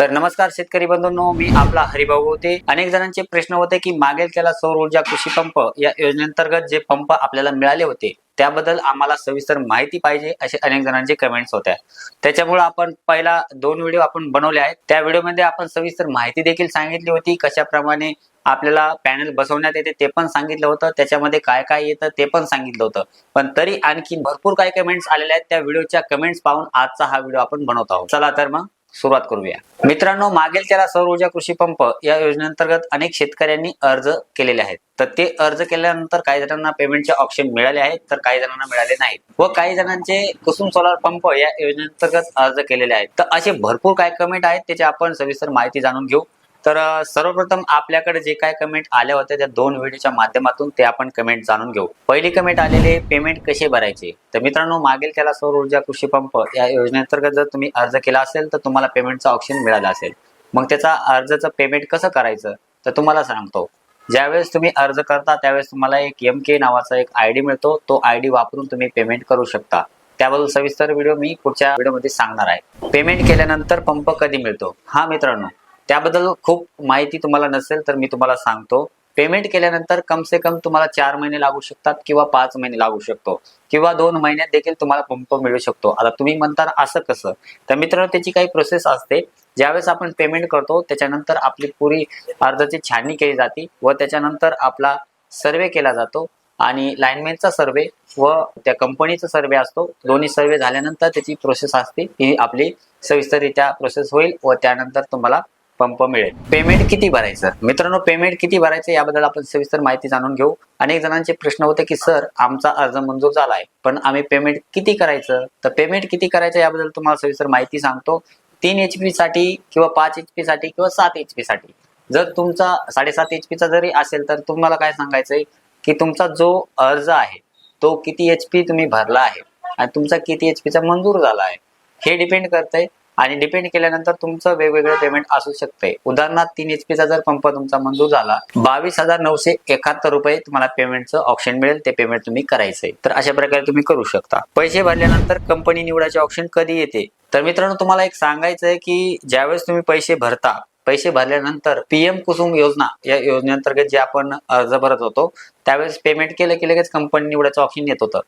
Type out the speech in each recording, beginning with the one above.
तर नमस्कार शेतकरी बंधूंनो मी आपला हरिभाऊ होते. अनेक जणांचे प्रश्न होते की मागेल त्याला सौर ऊर्जा कृषी पंप या योजनेअंतर्गत जे पंप आपल्याला मिळाले होते त्याबद्दल आम्हाला सविस्तर माहिती पाहिजे असे अनेक जणांचे कमेंट्स होत्या. त्याच्यामुळे आपण पहिला दोन व्हिडिओ आपण बनवले आहेत. त्या व्हिडिओमध्ये आपण सविस्तर माहिती देखील सांगितली होती कशाप्रमाणे आपल्याला पॅनल बसवण्यात येते ते पण सांगितलं होतं त्याच्यामध्ये काय काय येतं ते पण सांगितलं होतं. पण तरी आणखी भरपूर काही कमेंट्स आलेल्या आहेत त्या व्हिडिओच्या कमेंट्स पाहून आजचा हा व्हिडिओ आपण बनवत आहोत. चला तर मग सुरुवात करूया. मित्रांनो मागेल त्याला सौर ऊर्जा कृषी पंप या योजनेअंतर्गत अनेक शेतकऱ्यांनी अर्ज केलेले आहेत. तर ते अर्ज केल्यानंतर काही जणांना पेमेंटचे ऑप्शन मिळाले आहेत तर काही जणांना मिळाले नाहीत. व काही जणांचे कुसुम सोलार पंप या योजनेअंतर्गत अर्ज केलेले आहेत. तर असे भरपूर काय कमेंट आहेत त्याची आपण सविस्तर माहिती जाणून घेऊ. तर सर्वप्रथम आपल्याकडे जे काय कमेंट आल्या होत्या त्या दोन व्हिडिओच्या माध्यमातून ते आपण कमेंट जाणून घेऊ. पहिली कमेंट आलेले पेमेंट कसे भरायचे? तर मित्रांनो मागील त्याला सौर ऊर्जा कृषी पंप या योजनेअंतर्गत जर तुम्ही अर्ज केला असेल तर तुम्हाला पेमेंटचा ऑप्शन मिळाला असेल. मग त्याचा अर्जाचं पेमेंट कसं करायचं? तर तुम्हाला सांगतो. ज्यावेळेस तुम्ही अर्ज करता त्यावेळेस तुम्हाला एक एम के नावाचा एक आय डी मिळतो. तो आय डी वापरून तुम्ही पेमेंट करू शकता. त्याबद्दल सविस्तर व्हिडिओ मी पुढच्या व्हिडिओमध्ये सांगणार आहे. पेमेंट केल्यानंतर पंप कधी मिळतो? हा मित्रांनो. त्याबद्दल खूप माहिती तुम्हाला नसेल तर मी तुम्हाला सांगतो. पेमेंट केल्यानंतर कम से कम तुम्हाला चार महिने लागू शकतात किंवा पाच महिने लागू शकतो. किंवा दोन महिन्यात देखील तुम्हाला पंप मिळू शकतो. आता तुम्ही म्हणता असं कसं? तर मित्रांनो त्याची काही प्रोसेस असते. ज्यावेळेस आपण पेमेंट करतो त्याच्यानंतर आपली पुरी अर्जाची छाननी केली जाते व त्याच्यानंतर आपला सर्वे केला जातो आणि लाईनमॅनचा सर्वे व त्या कंपनीचा सर्वे असतो. दोन्ही सर्वे झाल्यानंतर त्याची प्रोसेस असते. ही आपली सविस्तररित्या प्रोसेस होईल व त्यानंतर तुम्हाला पंप मिळेल. पेमेंट किती भरायचं? मित्रांनो पेमेंट किती भरायचं याबद्दल आपण सविस्तर माहिती जाणून घेऊ. अनेक जणांचे प्रश्न होते की सर आमचा अर्ज मंजूर झाला आहे पण आम्ही पेमेंट किती करायचं? तर पेमेंट किती करायचं याबद्दल तुम्हाला सविस्तर माहिती सांगतो. तीन एच पी साठी किंवा पाच एच पी साठी किंवा सात एच पी साठी. जर तुमचा साडेसात एच पीचा जरी असेल तर तुम्हाला काय सांगायचंय? की तुमचा जो अर्ज आहे तो किती एच पी तुम्ही भरला आहे आणि तुमचा किती एच पीचा मंजूर झाला आहे हे डिपेंड करतंय आणि डिपेंड केल्यानंतर तुमचं वेगवेगळं पेमेंट असू शकते. उदाहरणार्थ तीन एच पीचा जर पंप तुमचा मंजूर झाला बावीस हजार नऊशे एकाहत्तर रुपये तुम्हाला पेमेंटचं ऑप्शन मिळेल. ते पेमेंट तुम्ही करायचंय तर अशा प्रकारे तुम्ही करू शकता. पैसे भरल्यानंतर कंपनी निवडायचे ऑप्शन कधी येते? तर मित्रांनो तुम्हाला एक सांगायचं आहे की ज्यावेळेस तुम्ही पैसे भरता पैसे भरल्यानंतर पीएम कुसुम योजना या योजनेअंतर्गत जे आपण अर्ज भरत होतो त्यावेळेस पेमेंट केलं की लगेच कंपनी निवडायचं ऑप्शन येत होतं.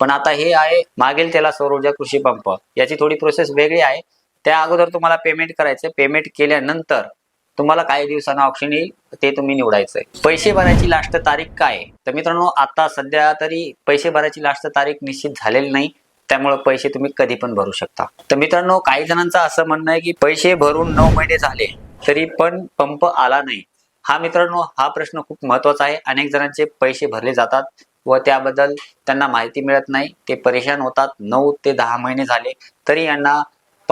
पण आता हे आहे मागेल त्याला सौर ऊर्जा कृषी पंप. याची थोडी प्रोसेस वेगळी आहे. त्या अगोदर तुम्हाला पेमेंट करायचं पेमेंट केल्यानंतर तुम्हाला काही दिवसांना ऑप्शन येईल ते तुम्ही निवडायचंय. पैसे भरायची लास्ट तारीख काय? तर मित्रांनो आता सध्या तरी पैसे भरायची लास्ट तारीख निश्चित झालेली नाही. त्यामुळे पैसे तुम्ही कधी पण भरू शकता. तर मित्रांनो काही जणांचं असं म्हणणं आहे की पैसे भरून नऊ महिने झाले तरी पण पंप आला नाही. हा मित्रांनो हा प्रश्न खूप महत्त्वाचा आहे. अनेक जणांचे पैसे भरले जातात व त्याबद्दल त्यांना माहिती मिळत नाही. ते परेशान होतात. नऊ ते दहा महिने झाले तरी यांना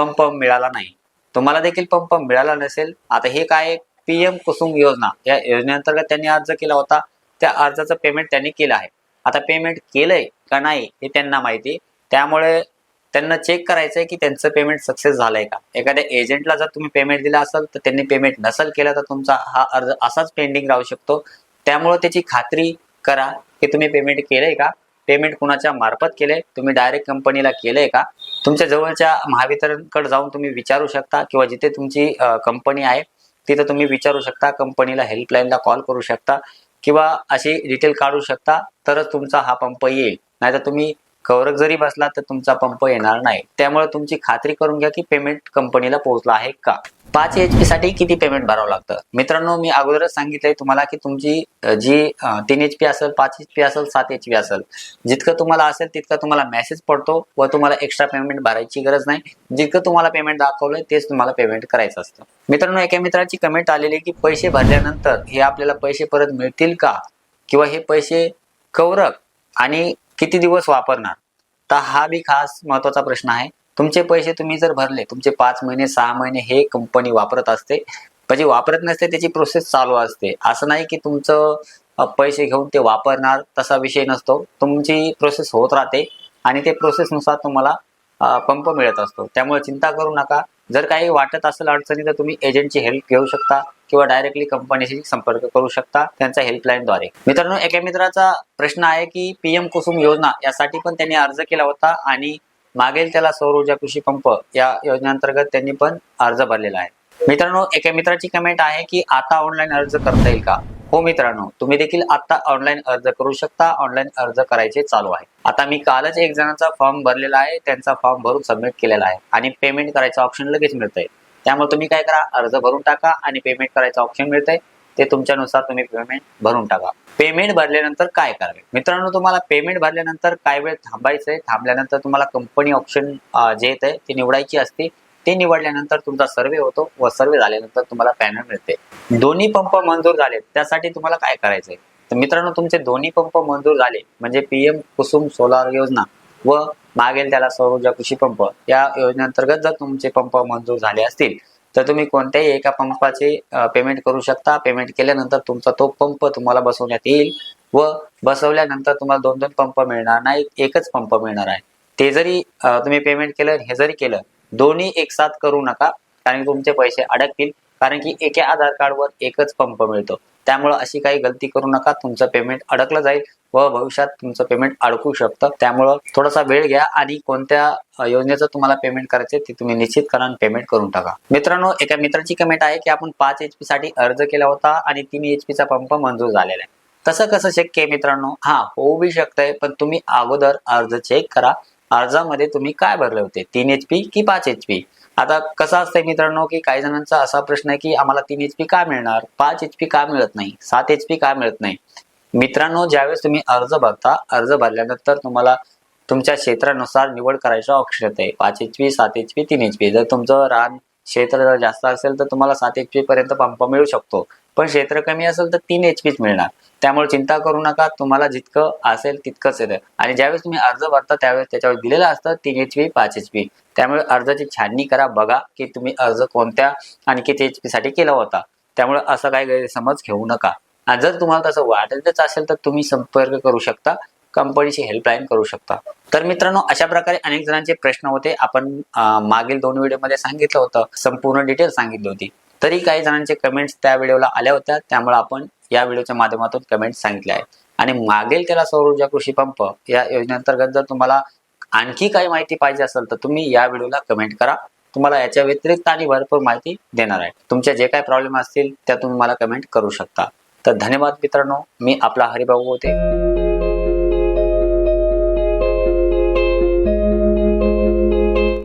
पंप मिळाला नाही. तुम्हाला देखील पंप मिळाला नसेल. आता हे काय पीएम कुसुम योजना. या योजनेअंतर्गत त्यांनी अर्ज केला होता. त्या अर्जाचं पेमेंट त्यांनी केलं आहे. आता पेमेंट केलंय का नाही हे त्यांना माहिती. त्यामुळे त्यांना चेक करायचंय की त्यांचं पेमेंट सक्सेस झालंय का? एखाद्या एजंटला जर तुम्ही पेमेंट दिला असेल तर त्यांनी पेमेंट नसेल केलं तर तुमचा हा अर्ज असाच पेंडिंग राहू शकतो. त्यामुळे त्याची खात्री करा की तुम्ही पेमेंट केलंय का? पेमेंट कुणाच्या मार्फत केलंय? तुम्ही डायरेक्ट कंपनीला केलंय का? तुमच्या जवळच्या महावितरणकडे जाऊन तुम्ही विचारू शकता किंवा जिथे तुमची कंपनी आहे तिथं तुम्ही विचारू शकता कंपनीला हेल्पलाईनला कॉल करू शकता किंवा अशी डिटेल काढू शकता तरच तुमचा हा पंप येईल. नाहीतर तुम्ही कवरक जरी बसला तर तुमचा पंप येणार नाही. त्यामुळे तुमची खात्री करून घ्या की पेमेंट कंपनीला पोहोचला आहे का. पाच एच पी साठी किती पेमेंट भरावं लागतं? मित्रांनो मी अगोदरच सांगितलंय तुम्हाला की तुमची जी तीन एच पी असेल पाच एच पी असेल सात एच पी असेल जितकं तुम्हाला असेल तितकं तुम्हाला मेसेज पडतो व तुम्हाला एक्स्ट्रा पेमेंट भरायची गरज नाही. जितकं तुम्हाला पेमेंट दाखवलंय तेच तुम्हाला पेमेंट करायचं असतं. मित्रांनो एका मित्राची कमेंट आलेली की पैसे भरल्यानंतर हे आपल्याला पैसे परत मिळतील का? किंवा हे पैसे कवरक आणि किती दिवस वापरणार? तर हा बी खास महत्त्वाचा प्रश्न आहे. तुमचे पैसे तुम्ही जर भरले तुमचे पाच महिने सहा महिने हे कंपनी वापरत असते पण जे वापरत नसते त्याची प्रोसेस चालू असते. असं नाही की तुमचं पैसे घेऊन ते वापरणार तसा विषय नसतो. तुमची प्रोसेस होत राहते आणि ते प्रोसेसनुसार तुम्हाला पंप मिळत असतो. त्यामुळे चिंता करू नका. जर काही वाटत असेल अडचणी तर तुम्ही एजंटची हेल्प घेऊ शकता किंवा डायरेक्टली कंपनीशी संपर्क करू शकता त्यांच्या हेल्पलाईनद्वारे मित्रांनो एका मित्राचा प्रश्न आहे की पीएम कुसुम योजना यासाठी पण त्यांनी अर्ज केला होता आणि मागेल त्याला सौर ऊर्जा कृषी पंप या योजनेअंतर्गत त्यांनी पण अर्ज भरलेला आहे. मित्रांनो एका मित्राची कमेंट आहे की आता ऑनलाईन अर्ज करता येईल का? हो मित्रांनो तुम्ही देखील आता ऑनलाईन अर्ज करू शकता. ऑनलाईन अर्ज करायचे चालू आहे. आता मी कालच एक जणांचा फॉर्म भरलेला आहे. त्यांचा फॉर्म भरून सबमिट केलेला आहे. आणि पेमेंट करायचं ऑप्शन लगेच मिळतंय. त्यामुळे तुम्ही काय करा अर्ज भरून टाका आणि पेमेंट करायचं ऑप्शन मिळतंय. ते तुमच्यानुसार तुम्ही पेमेंट भरून टाका. पेमेंट भरल्यानंतर काय करावे? मित्रांनो तुम्हाला पेमेंट भरल्यानंतर काय वेळ थांबायचंय? थांबल्यानंतर तुम्हाला कंपनी ऑप्शन जे येत आहे ती निवडायची असते ते निवडल्यानंतर तुमचा सर्वे होतो व सर्वे झाल्यानंतर तुम्हाला पॅनल मिळते. दोन्ही पंप मंजूर झाले त्यासाठी तुम्हाला काय करायचंय? तर मित्रांनो तुमचे दोन्ही पंप मंजूर झाले म्हणजे पीएम कुसुम सोलार योजना व मागेल त्याला सौर ऊर्जा कृषी पंप या योजनेअंतर्गत जर तुमचे पंप मंजूर झाले असतील तर तुम्ही कोणत्याही एका पंपाचे पेमेंट करू शकता. पेमेंट केल्यानंतर तुमचा तो पंप तुम्हाला बसवण्यात येईल व बसवल्यानंतर तुम्हाला दोन दोन पंप मिळणार नाही एकच पंप मिळणार आहे. ते जरी तुम्ही पेमेंट केलं हे जरी केलं दोन्ही एक साथ करू नका कारण तुमचे पैसे अडकतील कारण की एका आधार कार्डवर एकच पंप मिळतो. त्यामुळे अशी काही गलती करू नका तुमचं पेमेंट अडकलं जाईल व भविष्यात तुमचं पेमेंट अडकू शकतं. त्यामुळं थोडासा वेळ घ्या आणि कोणत्या योजनेचं तुम्हाला पेमेंट करायचे ते तुम्ही निश्चित करा आणि पेमेंट करून टाका. मित्रांनो एका मित्राची कमेंट आहे की आपण पाच एच पी साठी अर्ज केला होता आणि तीन एच पंप मंजूर झालेला आहे. तसं कसं शक्य आहे मित्रांनो? हा होऊ बी शकतंय पण तुम्ही अगोदर अर्ज चेक करा. अर्जामध्ये तुम्ही काय भरले होते? तीन एच पी की पाच एच पी आता कसं असतंय मित्रांनो की काही जणांचा असा प्रश्न आहे की आम्हाला तीन एच पी का मिळणार? पाच एच पी का मिळत नाही? सात एच पी का मिळत नाही? मित्रांनो ज्यावेळेस तुम्ही अर्ज भरता अर्ज भरल्यानंतर तुम्हाला तुमच्या क्षेत्रानुसार निवड करायचा ऑप्शन आहे पाच एच पी सात एच पी तीन एच पी जर तुमचं रान क्षेत्र जर जास्त असेल तर तुम्हाला सात एच पी पर्यंत पंप मिळू शकतो. पण क्षेत्र कमी असेल तर तीन एच पीच मिळणार. त्यामुळे चिंता करू नका तुम्हाला जितकं असेल तितकंच येतं. आणि ज्यावेळेस तुम्ही अर्ज भरता त्यावेळेस त्याच्यावर दिलेलं असतं तीन एच पी पाच एच पी त्यामुळे अर्जाची छाननी करा बघा की तुम्ही अर्ज कोणत्या आणि किती एच पी साठी केला होता. त्यामुळे असं काही गैरसमज घेऊ नका. आणि जर तुम्हाला तसं वाटतच असेल तर तुम्ही संपर्क करू शकता कंपनीची हेल्पलाईन करू शकता. तर मित्रांनो अशा प्रकारे अनेक जणांचे प्रश्न होते. आपण मागील दोन व्हिडिओमध्ये सांगितलं होतं. संपूर्ण डिटेल सांगितली होती. तरी काही जणांचे कमेंट्स त्या व्हिडिओला आल्या होत्या. त्यामुळे आपण या व्हिडिओच्या माध्यमातून कमेंट सांगितले आहेत. आणि मागेल त्याला सौर ऊर्जा कृषी पंप या योजनेअंतर्गत जर तुम्हाला आणखी काही माहिती पाहिजे असेल तर तुम्ही या व्हिडिओला कमेंट करा. तुम्हाला याच्या व्यतिरिक्त आणि भरपूर माहिती देणार आहे. तुमचे जे काही प्रॉब्लेम असतील त्या तुम्ही मला कमेंट करू शकता. तर धन्यवाद मित्रांनो. मी आपला हरिभाऊ होते.